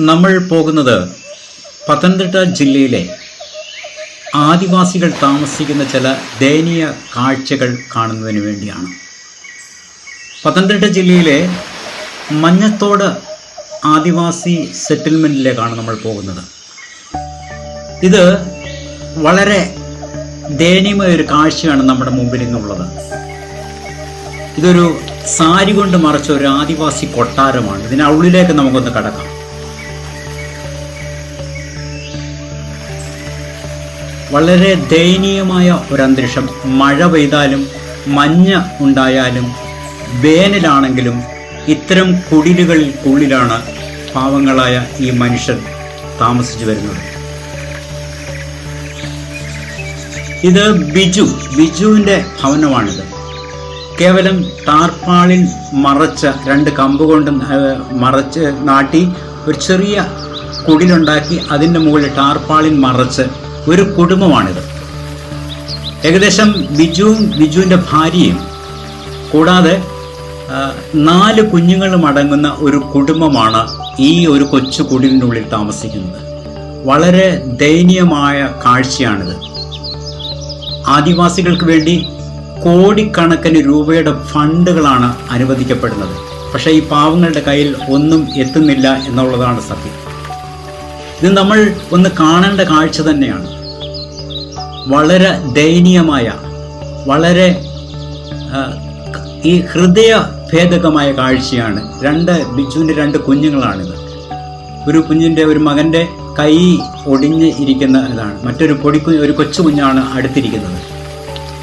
നമ്മൾ പോകുന്നത് പത്തനംതിട്ട ജില്ലയിലെ ആദിവാസികൾ താമസിക്കുന്ന ചില ദയനീയ കാഴ്ചകൾ കാണുന്നതിന് വേണ്ടിയാണ്. പത്തനംതിട്ട ജില്ലയിലെ മഞ്ഞത്തോട് ആദിവാസി സെറ്റിൽമെന്റിലേക്കാണ് നമ്മൾ പോകുന്നത്. ഇത് വളരെ ദയനീയമായ ഒരു കാഴ്ചയാണ് നമ്മുടെ മുമ്പിൽ നിന്നുള്ളത് ഇതൊരു സാരി കൊണ്ട് മറച്ച ഒരു ആദിവാസി കൊട്ടാരമാണ്. ഇതിനുള്ളിലേക്ക് നമുക്കൊന്ന് കടക്കാം. വളരെ ദയനീയമായ ഒരു അന്തരീക്ഷം മഴ പെയ്താലും മഞ്ഞ ഉണ്ടായാലും വേനലാണെങ്കിലും ഇത്തരം കുടിലുകൾക്കുള്ളിലാണ് പാവങ്ങളായ ഈ മനുഷ്യർ താമസിച്ചു വരുന്നത്. ഇത് ബിജു ബിജുവിന്റെ ഭവനമാണിത്. കേവലം താർപ്പാളിൽ മറച്ച രണ്ട് കമ്പ് കൊണ്ട് മറച്ച് നാട്ടി ഒരു ചെറിയ കുടിലുണ്ടാക്കി അതിന്റെ മുകളിൽ ടാർപ്പാളിൽ മറച്ച് ഒരു കുടുംബമാണിത്. ഏകദേശം ബിജുവും ബിജുവിന്റെ ഭാര്യയും കൂടാതെ നാല് കുഞ്ഞുങ്ങളും അടങ്ങുന്ന ഒരു കുടുംബമാണ് ഈ ഒരു കൊച്ചു കുടിലിന്റെ ഉള്ളിൽ താമസിക്കുന്നത്. വളരെ ദയനീയമായ കാഴ്ചയാണിത്. ആദിവാസികൾക്ക് വേണ്ടി കോടിക്കണക്കിന് രൂപയുടെ ഫണ്ടുകളാണ് അനുവദിക്കപ്പെടുന്നത്. പക്ഷേ ഈ പാവങ്ങളുടെ കയ്യിൽ ഒന്നും എത്തുന്നില്ല എന്നുള്ളതാണ് സത്യം. ഇത് നമ്മൾ ഒന്ന് കാണേണ്ട കാഴ്ച തന്നെയാണ്. വളരെ ദയനീയമായ വളരെ ഈ ഹൃദയ ഭേദകമായ കാഴ്ചയാണ്. രണ്ട് ബിജുവിന്റെ രണ്ട് കുഞ്ഞുങ്ങളാണിത്. ഒരു കുഞ്ഞിന്റെ ഒരു മകന്റെ കൈ ഒടിഞ്ഞ് ഇരിക്കുന്ന ഇതാണ്. മറ്റൊരു പൊടിക്കു ഒരു കൊച്ചു കുഞ്ഞാണ് അടുത്തിരിക്കുന്നത്.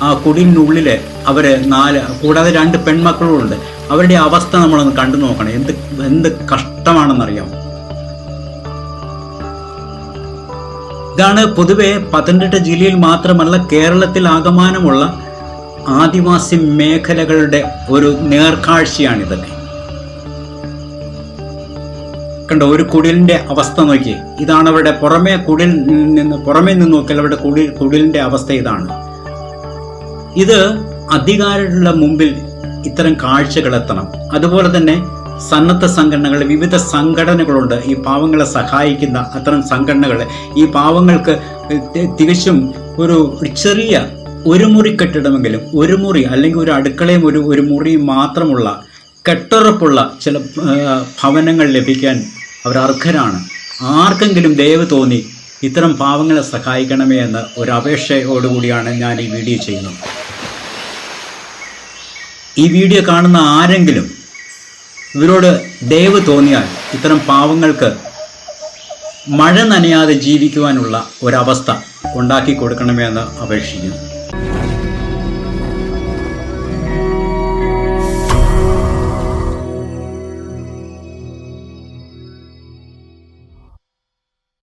ആ കുടിലിനുള്ളിൽ അവർ നാല് കൂടാതെ രണ്ട് പെൺമക്കളും ഉണ്ട് അവരുടെ അവസ്ഥ നമ്മളൊന്ന് കണ്ടു നോക്കണം. എന്ത് എന്ത് കഷ്ടമാണെന്നറിയാം ഇതാണ് പൊതുവെ പത്തനംതിട്ട ജില്ലയിൽ മാത്രമല്ല കേരളത്തിൽ ആകമാനമുള്ള ആദിവാസി മേഖലകളുടെ ഒരു നേർക്കാഴ്ചയാണിതൊക്കെ കണ്ടോ ഒരു കുടിലിന്റെ അവസ്ഥ നോക്കി ഇതാണ് അവരുടെ പുറമേ കുടിൽ നിന്ന് പുറമേ നിന്ന് നോക്കിയാൽ അവരുടെ കുടിൽ കുടിലിന്റെ അവസ്ഥ ഇതാണ്. ഇത് അധികാരികളുടെ മുമ്പിൽ ഇത്തരം കാഴ്ചകൾ എത്തണം. അതുപോലെ തന്നെ സന്നദ്ധ സംഘടനകൾ വിവിധ സംഘടനകളുണ്ട്. ഈ പാവങ്ങളെ സഹായിക്കുന്ന അത്തരം സംഘടനകൾ ഈ പാവങ്ങൾക്ക് തികച്ചും ഒരു ചെറിയ ഒരു മുറി കെട്ടിടമെങ്കിലും ഒരു മുറി അല്ലെങ്കിൽ ഒരു അടുക്കളയും ഒരു ഒരു മുറിയും മാത്രമുള്ള കെട്ടുറപ്പുള്ള ചില ഭവനങ്ങൾ ലഭിക്കാൻ അവർ അർഹരാണ്. ആർക്കെങ്കിലും ദയവ് തോന്നി ഇത്തരം പാവങ്ങളെ സഹായിക്കണമേ എന്ന് ഒരു അപേക്ഷയോടുകൂടിയാണ് ഞാൻ ഈ വീഡിയോ ചെയ്യുന്നത്. ഈ വീഡിയോ കാണുന്ന ആരെങ്കിലും ഇവരോട് ദയവ് തോന്നിയാൽ ഇത്തരം പാവങ്ങൾക്ക് മഴ നനയാതെ ജീവിക്കുവാനുള്ള ഒരവസ്ഥ ഉണ്ടാക്കി കൊടുക്കണമെന്ന് അപേക്ഷിക്കുന്നു.